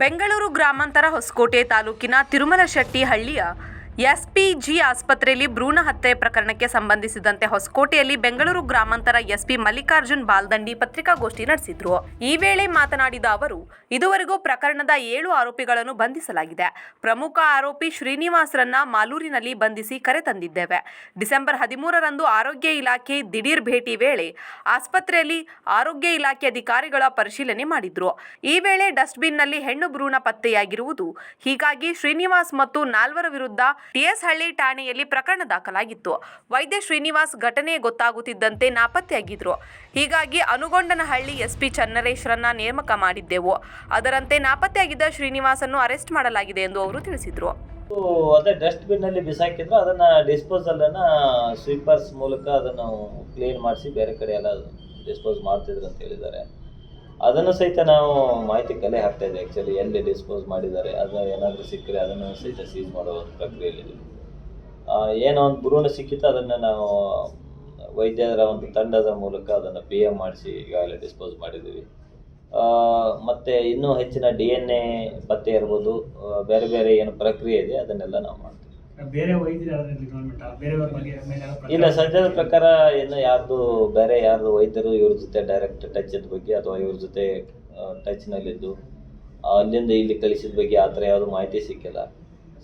ಬೆಂಗಳೂರು ಗ್ರಾಮಾಂತರ ಹೊಸಕೋಟೆ ತಾಲೂಕಿನ ತಿರುಮಲಶೆಟ್ಟಿ ಹಳ್ಳಿಯ ಎಸ್ಪಿಜಿ ಆಸ್ಪತ್ರೆಯಲ್ಲಿ ಭ್ರೂಣ ಹತ್ಯೆ ಪ್ರಕರಣಕ್ಕೆ ಸಂಬಂಧಿಸಿದಂತೆ ಹೊಸಕೋಟೆಯಲ್ಲಿ ಬೆಂಗಳೂರು ಗ್ರಾಮಾಂತರ ಎಸ್ಪಿ ಮಲ್ಲಿಕಾರ್ಜುನ್ ಬಾಲ್ದಂಡಿ ಪತ್ರಿಕಾಗೋಷ್ಠಿ ನಡೆಸಿದ್ರು. ಈ ವೇಳೆ ಮಾತನಾಡಿದ ಅವರು, ಇದುವರೆಗೂ ಪ್ರಕರಣದ ಏಳು ಆರೋಪಿಗಳನ್ನು ಬಂಧಿಸಲಾಗಿದೆ. ಪ್ರಮುಖ ಆರೋಪಿ ಶ್ರೀನಿವಾಸ್ರನ್ನ ಮಾಲೂರಿನಲ್ಲಿ ಬಂಧಿಸಿ ಕರೆ ತಂದಿದ್ದೇವೆ. ಡಿಸೆಂಬರ್ ಹದಿಮೂರರಂದು ಆರೋಗ್ಯ ಇಲಾಖೆ ದಿಢೀರ್ ಭೇಟಿ ವೇಳೆ ಆಸ್ಪತ್ರೆಯಲ್ಲಿ ಆರೋಗ್ಯ ಇಲಾಖೆ ಅಧಿಕಾರಿಗಳ ಪರಿಶೀಲನೆ ಮಾಡಿದ್ರು. ಈ ವೇಳೆ ಡಸ್ಟ್ಬಿನ್ನಲ್ಲಿ ಹೆಣ್ಣು ಭ್ರೂಣ ಪತ್ತೆಯಾಗಿರುವುದು. ಹೀಗಾಗಿ ಶ್ರೀನಿವಾಸ್ ಮತ್ತು ನಾಲ್ವರ ವಿರುದ್ಧ ಟಿಎಸ್ ಹಳ್ಳಿ ಠಾಣೆಯಲ್ಲಿ ಪ್ರಕರಣ ದಾಖಲಾಗಿತ್ತು. ವೈದ್ಯ ಶ್ರೀನಿವಾಸ್ ಘಟನೆ ಗೊತ್ತಾಗುತ್ತಿದ್ದಂತೆ ನಾಪತ್ತೆಯಾಗಿದ್ರು. ಹೀಗಾಗಿ ಅನುಗೊಂಡನಹಳ್ಳಿ ಎಸ್ಪಿ ಚನ್ನರೇಶ್ರನ್ನ ನೇಮಕ ಮಾಡಿದ್ದೆವು. ಅದರಂತೆ ನಾಪತ್ತೆಯಾಗಿದ್ದ ಶ್ರೀನಿವಾಸನ್ನು ಅರೆಸ್ಟ್ ಮಾಡಲಾಗಿದೆ ಎಂದು ಅವರು ತಿಳಿಸಿದ್ರು. ಅದು ಅದೇ ಡಸ್ಟ್ಬಿನ್ ಅಲ್ಲಿ ಬಿಸಾಕಿದ್ರು. ಅದನ್ನ ಡಿಸ್ಪೋಸಲ್ ಅನ್ನ ಸ್ವೀಪರ್ಸ್ ಮೂಲಕ ಅದನ್ನು ಕ್ಲೀನ್ ಮಾಡಿಸಿ ಬೇರೆ ಕಡೆ ಎಲ್ಲ ಡಿಸ್ಪೋಸ್ ಮಾಡ್ತಿದ್ರು ಅಂತ ಹೇಳಿದ್ದಾರೆ. ಅದನ್ನು ಸಹಿತ ನಾವು ಮಾಹಿತಿ ಕಲೆ ಹಾಕ್ತಾ ಇದ್ದೆ ಆ್ಯಕ್ಚುಲಿ ಎಲ್ಲಿ ಡಿಸ್ಪೋಸ್ ಮಾಡಿದ್ದಾರೆ ಅದನ್ನ ಏನಾದರೂ ಸಿಕ್ಕರೆ ಅದನ್ನು ಸಹಿತ ಸೀಸ್ ಮಾಡುವ ಪ್ರಕ್ರಿಯೆಯಲ್ಲಿ ಏನೋ ಒಂದು ಭ್ರೂಣ ಸಿಕ್ಕಿತ್ತು, ಅದನ್ನು ನಾವು ವೈದ್ಯರ ಒಂದು ತಂಡದ ಮೂಲಕ ಅದನ್ನು ಪಿ ಎಂ ಮಾಡಿಸಿ ಈಗಾಗಲೇ ಡಿಸ್ಪೋಸ್ ಮಾಡಿದ್ದೀವಿ. ಮತ್ತೆ ಇನ್ನೂ ಹೆಚ್ಚಿನ ಡಿ ಎನ್ ಎ ಪತ್ತೆ ಇರ್ಬೋದು ಬೇರೆ ಬೇರೆ ಏನು ಪ್ರಕ್ರಿಯೆ ಇದೆ, ಅದನ್ನೆಲ್ಲ ನಾವು ಮಾಡ್ತೀವಿ. ಬೇರೆ ಇಲ್ಲ ಸದ್ಯದ ಪ್ರಕಾರ ಇನ್ನು ಯಾರ್ದು ಬೇರೆ ಯಾರ್ದು ವೈದ್ಯರು ಇವ್ರ ಜೊತೆ ಡೈರೆಕ್ಟ್ ಟಚ್ ಬಗ್ಗೆ ಅಥವಾ ಇವ್ರ ಜೊತೆ ಟಚ್ನಲ್ಲಿದ್ದು ಅಲ್ಲಿಂದ ಇಲ್ಲಿ ಕಳಿಸಿದ ಬಗ್ಗೆ ಆ ಥರ ಯಾವುದು ಮಾಹಿತಿ ಸಿಕ್ಕಿಲ್ಲ.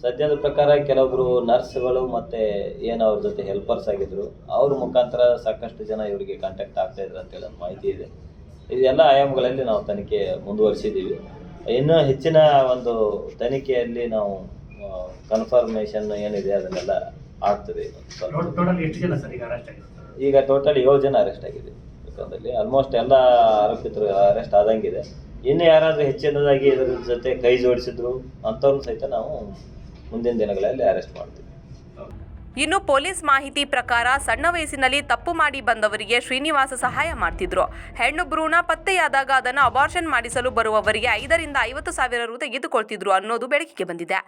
ಸದ್ಯದ ಪ್ರಕಾರ ಕೆಲವೊಬ್ರು ನರ್ಸ್ಗಳು ಮತ್ತೆ ಏನು ಅವ್ರ ಜೊತೆ ಹೆಲ್ಪರ್ಸ್ ಆಗಿದ್ರು ಅವ್ರ ಮುಖಾಂತರ ಸಾಕಷ್ಟು ಜನ ಇವರಿಗೆ ಕಾಂಟ್ಯಾಕ್ಟ್ ಆಗ್ತಾ ಇದ್ರು ಅಂತೇಳಿ ಒಂದು ಮಾಹಿತಿ ಇದೆ. ಇದೆಲ್ಲ ಆಯಾಮಗಳಲ್ಲಿ ನಾವು ತನಿಖೆ ಮುಂದುವರಿಸಿದ್ದೀವಿ. ಇನ್ನೂ ಹೆಚ್ಚಿನ ಒಂದು ತನಿಖೆಯಲ್ಲಿ ನಾವು ಕನ್ಫರ್ಮೇಷನ್ ಏನಿದೆ ಅದನ್ನೆಲ್ಲ ಆಗ್ತದೆ ಟೋಟಲ್ ಟೋಟಲ್ ಎಷ್ಟು ಜನ ಸರ್ ಈಗ ಅರೆಸ್ಟ್ ಆಗಿದೆ ಈಗ ಟೋಟಲ್ ಏಳು ಜನ ಅರೆಸ್ಟ್ ಆಗಿದೆ ಪ್ರಕರಣದಲ್ಲಿ ಆಲ್ಮೋಸ್ಟ್ ಎಲ್ಲ ಆರೋಪಿತರು ಅರೆಸ್ಟ್ ಆದಂಗಿದೆ. ಇನ್ನು ಯಾರಾದರೂ ಹೆಚ್ಚಿನದಾಗಿ ಇದರ ಜೊತೆ ಕೈ ಜೋಡಿಸಿದ್ರು ಅಂಥವ್ರನ್ನ ಸಹಿತ ನಾವು ಮುಂದಿನ ದಿನಗಳಲ್ಲಿ ಅರೆಸ್ಟ್ ಮಾಡ್ತೀವಿ. ಇನ್ನು ಪೊಲೀಸ್ ಮಾಹಿತಿ ಪ್ರಕಾರ ಸಣ್ಣ ವಯಸ್ಸಿನಲ್ಲಿ ತಪ್ಪು ಮಾಡಿ ಬಂದವರಿಗೆ ಶ್ರೀನಿವಾಸ ಸಹಾಯ ಮಾಡ್ತಿದ್ರು. ಹೆಣ್ಣು ಭ್ರೂಣ ಪತ್ತೆಯಾದಾಗ ಅದನ್ನು ಅಬಾರ್ಷನ್ ಮಾಡಿಸಲು ಬರುವವರಿಗೆ ಐದರಿಂದ ಐವತ್ತು ಸಾವಿರ ರು ತೆಗೆದುಕೊಳ್ತಿದ್ರು ಅನ್ನೋದು ಬೆಳಕಿಗೆ ಬಂದಿದೆ.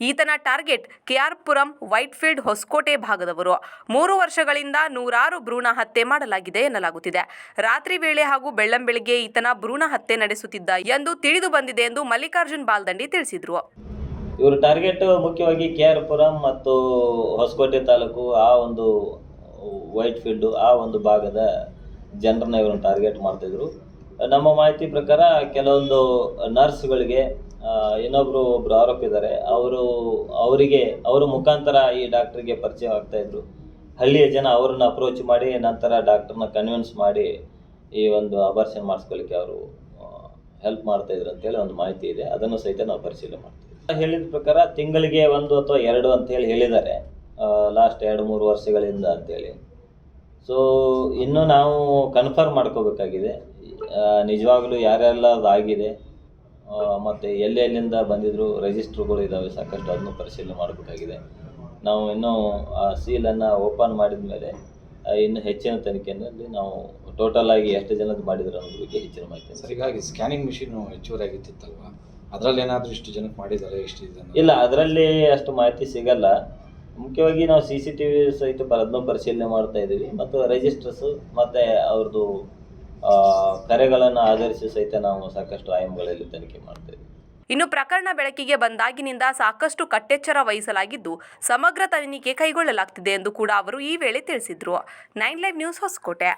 ಈತನ ಟಾರ್ಗೆಟ್ ಕೆಆರ್ ಪುರಂ ವೈಟ್ಫೀಲ್ಡ್ ಹೊಸಕೋಟೆ ಭಾಗದವರು. ಮೂರು ವರ್ಷಗಳಿಂದ ನೂರಾರು ಭ್ರೂಣ ಹತ್ಯೆ ಮಾಡಲಾಗಿದೆ ಎನ್ನಲಾಗುತ್ತಿದೆ. ರಾತ್ರಿ ವೇಳೆ ಹಾಗೂ ಬೆಳ್ಳಂಬೆಳಿಗ್ಗೆ ಈತನ ಭ್ರೂಣ ಹತ್ಯೆ ನಡೆಸುತ್ತಿದ್ದ ಎಂದು ತಿಳಿದು ಬಂದಿದೆ ಎಂದು ಮಲ್ಲಿಕಾರ್ಜುನ್ ಬಾಲ್ದಂಡಿ ತಿಳಿಸಿದ್ರು. ಇವರು ಟಾರ್ಗೆಟ್ ಮುಖ್ಯವಾಗಿ ಕೆ ಆರ್ ಪುರಂ ಮತ್ತು ಹೊಸಕೋಟೆ ತಾಲೂಕು, ಆ ಒಂದು ವೈಟ್ ಫೀಲ್ಡು ಆ ಒಂದು ಭಾಗದ ಜನರನ್ನ ಇವ್ರನ್ನ ಟಾರ್ಗೆಟ್ ಮಾಡ್ತಿದ್ರು. ನಮ್ಮ ಮಾಹಿತಿ ಪ್ರಕಾರ ಕೆಲವೊಂದು ನರ್ಸ್ಗಳಿಗೆ ಇನ್ನೊಬ್ರು ಒಬ್ರು ಆರೋಪಿದ್ದಾರೆ. ಅವರು, ಅವರಿಗೆ, ಅವರ ಮುಖಾಂತರ ಈ ಡಾಕ್ಟ್ರಿಗೆ ಪರಿಚಯ ಆಗ್ತಾ ಇದ್ರು. ಹಳ್ಳಿಯ ಜನ ಅವ್ರನ್ನ ಅಪ್ರೋಚ್ ಮಾಡಿ, ನಂತರ ಡಾಕ್ಟರ್ನ ಕನ್ವಿನ್ಸ್ ಮಾಡಿ ಈ ಒಂದು ಆಪರೇಷನ್ ಮಾಡಿಸ್ಕೊಳ್ಳಿಕ್ಕೆ ಅವರು ಹೆಲ್ಪ್ ಮಾಡ್ತಾ ಇದ್ರು ಅಂತೇಳಿ ಒಂದು ಮಾಹಿತಿ ಇದೆ. ಅದನ್ನು ಸಹಿತ ನಾವು ಪರಿಶೀಲನೆ ಮಾಡ್ತೀವಿ. ಹೇಳಿದ ಪ್ರಕಾರ ತಿಂಗಳಿಗೆ ಒಂದು ಅಥವಾ ಎರಡು ಅಂತ ಹೇಳಿ ಹೇಳಿದ್ದಾರೆ. ಲಾಸ್ಟ್ ಎರಡು ಮೂರು ವರ್ಷಗಳಿಂದ ಅಂತೇಳಿ ಸೊ ಇನ್ನು ನಾವು ಕನ್ಫರ್ಮ್ ಮಾಡ್ಕೋಬೇಕಾಗಿದೆ. ನಿಜವಾಗ್ಲೂ ಯಾರೆಲ್ಲ ಆಗಿದೆ. ಮತ್ತು ಎಲ್ಲೆಲ್ಲಿಂದ ಬಂದಿದ್ರು ರಿಜಿಸ್ಟ್ರ್ಗಳು ಇದ್ದಾವೆ ಸಾಕಷ್ಟು ಅದನ್ನು ಪರಿಶೀಲನೆ ಮಾಡಬೇಕಾಗಿದೆ. ನಾವು ಇನ್ನೂ ಆ ಸೀಲನ್ನು ಓಪನ್ ಮಾಡಿದ ಮೇಲೆ ಇನ್ನು ಹೆಚ್ಚಿನ ತನಿಖೆಯಲ್ಲಿ ನಾವು ಟೋಟಲ್ ಆಗಿ ಎಷ್ಟು ಜನದ್ದು ಮಾಡಿದ್ರು ಅನ್ನೋದ್ರ ಬಗ್ಗೆ ಹೆಚ್ಚಿನ ಮಾಹಿತಿ ಸರ್, ಹೀಗಾಗಿ ಸ್ಕ್ಯಾನಿಂಗ್ ಮಿಷಿನ್ ಹೆಚ್ಚುವರಿ ಆಗಿತ್ತಿತ್ತಲ್ವಾ? ಅದರಲ್ಲಿ ಏನಾದರೂ ಇಷ್ಟು ಜನಕ್ಕೆ ಮಾಡಿದ್ದಾರೆ ಇಷ್ಟು ಜನ ಇಲ್ಲ ಅದರಲ್ಲಿ ಅಷ್ಟು ಮಾಹಿತಿ ಸಿಗಲ್ಲ. ಮುಖ್ಯವಾಗಿ ನಾವು ಸಿ ಸಿ ಟಿ ವಿ ಸಹಿತ ಬರೋದನ್ನು ಅದನ್ನು ಪರಿಶೀಲನೆ ಮಾಡ್ತಾ ಇದ್ದೀವಿ. ಮತ್ತು ರಿಜಿಸ್ಟರ್ಸು ಮತ್ತು ಅವ್ರದ್ದು ಕರೆಗಳನ್ನು ಆಧರಿಸಿ ಸಹಿತ ನಾವು ಸಾಕಷ್ಟು ಆಯಾಮಗಳಲ್ಲಿ ತನಿಖೆ ಮಾಡ್ತಾ ಇದ್ದೀವಿ. ಇನ್ನು ಪ್ರಕರಣ ಬೆಳಕಿಗೆ ಬಂದಾಗಿನಿಂದ ಸಾಕಷ್ಟು ಕಟ್ಟೆಚ್ಚರ ವಹಿಸಲಾಗಿದ್ದು ಸಮಗ್ರ ತನಿಖೆ ಕೈಗೊಳ್ಳಲಾಗ್ತಿದೆ ಎಂದು ಕೂಡ ಅವರು ಈ ವೇಳೆ ತಿಳಿಸಿದರು. Nine live news Hosakote.